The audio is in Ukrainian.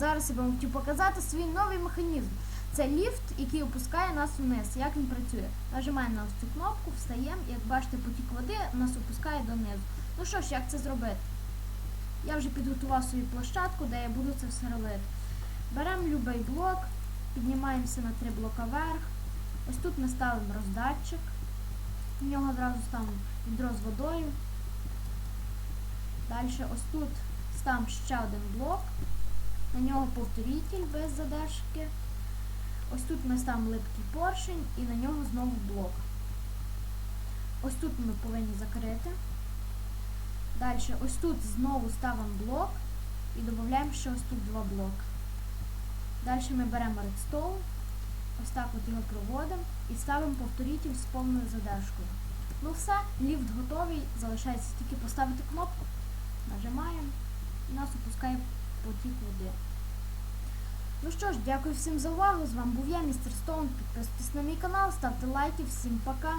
зараз я вам хотів показати свій новий механізм. Це ліфт, який опускає нас вниз. Як він працює? Нажимаємо на ось цю кнопку, встаємо, як бачите, потік води нас опускає донизу. Ну що ж, як це зробити? Я вже підготував свою площадку, де я буду це все робити. Беремо будь-який блок, піднімаємося на три блока вверх. Ось тут ми ставимо роздатчик. В нього одразу ставимо відро з водою. Далі ось тут ставимо ще один блок. На нього повторитель без задержки. Ось тут ми ставимо липкий поршень і на нього знову блок. Ось тут ми повинні закрити. Далі ось тут знову ставимо блок і додаємо ще ось тут два блоки. Далі ми беремо редстоун, ось так от його проводимо і ставимо повторитель з повною задержкою. Ну все, ліфт готовий, залишається тільки поставити кнопку, нажимаємо нас опускає потік води. Ну що ж, дякую всім за увагу. З вами був я, містер Стоун. Підписуйтесь на мій канал, ставте лайки. Всім пока.